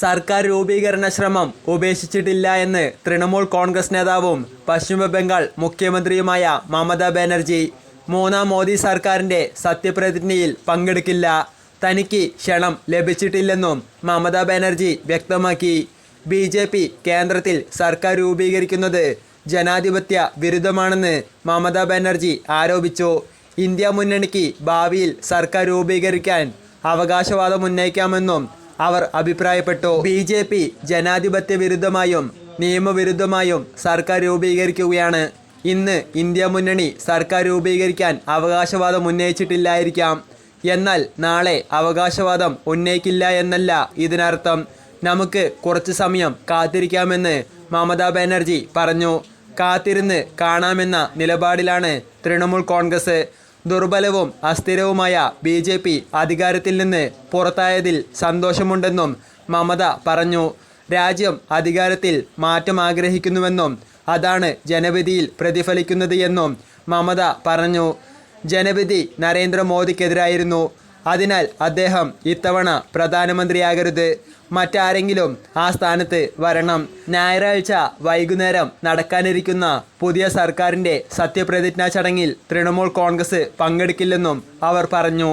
സർക്കാർ രൂപീകരണ ശ്രമം ഉപേക്ഷിച്ചിട്ടില്ല എന്ന് തൃണമൂൽ കോൺഗ്രസ് നേതാവും പശ്ചിമ ബംഗാൾ മുഖ്യമന്ത്രിയുമായ മമതാ ബാനർജി മൂന്നാം മോദി സർക്കാരിന്റെ സത്യപ്രതിജ്ഞയിൽ പങ്കെടുക്കില്ല. തനിക്ക് ക്ഷണം ലഭിച്ചിട്ടില്ലെന്നും മമതാ ബാനർജി വ്യക്തമാക്കി. ബി ജെ പി കേന്ദ്രത്തിൽ സർക്കാർ രൂപീകരിക്കുന്നത് ജനാധിപത്യ വിരുദ്ധമാണെന്ന് മമതാ ബാനർജി ആരോപിച്ചു. ഇന്ത്യ മുന്നണിക്ക് ഭാവിയിൽ സർക്കാർ രൂപീകരിക്കാൻ അവകാശവാദം ഉന്നയിക്കാമെന്നും അവർ അഭിപ്രായപ്പെട്ടു. ബി ജെ പി ജനാധിപത്യ വിരുദ്ധമായും നിയമവിരുദ്ധമായും സർക്കാർ രൂപീകരിക്കുകയാണ്. ഇന്ന് ഇന്ത്യ മുന്നണി സർക്കാർ രൂപീകരിക്കാൻ അവകാശവാദം ഉന്നയിച്ചിട്ടില്ലായിരിക്കാം. എന്നാൽ നാളെ അവകാശവാദം ഉന്നയിക്കില്ല എന്നല്ല ഇതിനർത്ഥം. നമുക്ക് കുറച്ച് സമയം കാത്തിരിക്കാമെന്ന് മമതാ ബാനർജി പറഞ്ഞു. കാത്തിരുന്ന് കാണാമെന്ന നിലപാടിലാണ് തൃണമൂൽ കോൺഗ്രസ്. ദുർബലവും അസ്ഥിരവുമായ ബി ജെ പി അധികാരത്തിൽ നിന്ന് പുറത്തായതിൽ സന്തോഷമുണ്ടെന്നും മമത പറഞ്ഞു. രാജ്യം അധികാരത്തിൽ മാറ്റം ആഗ്രഹിക്കുന്നുവെന്നും അതാണ് ജനവിധിയിൽ പ്രതിഫലിക്കുന്നത് എന്നും മമത പറഞ്ഞു. ജനവിധി നരേന്ദ്രമോദിക്കെതിരായിരുന്നു. അതിനാൽ അദ്ദേഹം ഇത്തവണ പ്രധാനമന്ത്രിയാകരുത്. മറ്റാരെങ്കിലും ആ സ്ഥാനത്ത് വരണം. ഞായറാഴ്ച വൈകുന്നേരം നടക്കാനിരിക്കുന്ന പുതിയ സർക്കാരിന്റെ സത്യപ്രതിജ്ഞാ ചടങ്ങിൽ തൃണമൂൽ കോൺഗ്രസ് പങ്കെടുക്കില്ലെന്നും അവർ പറഞ്ഞു.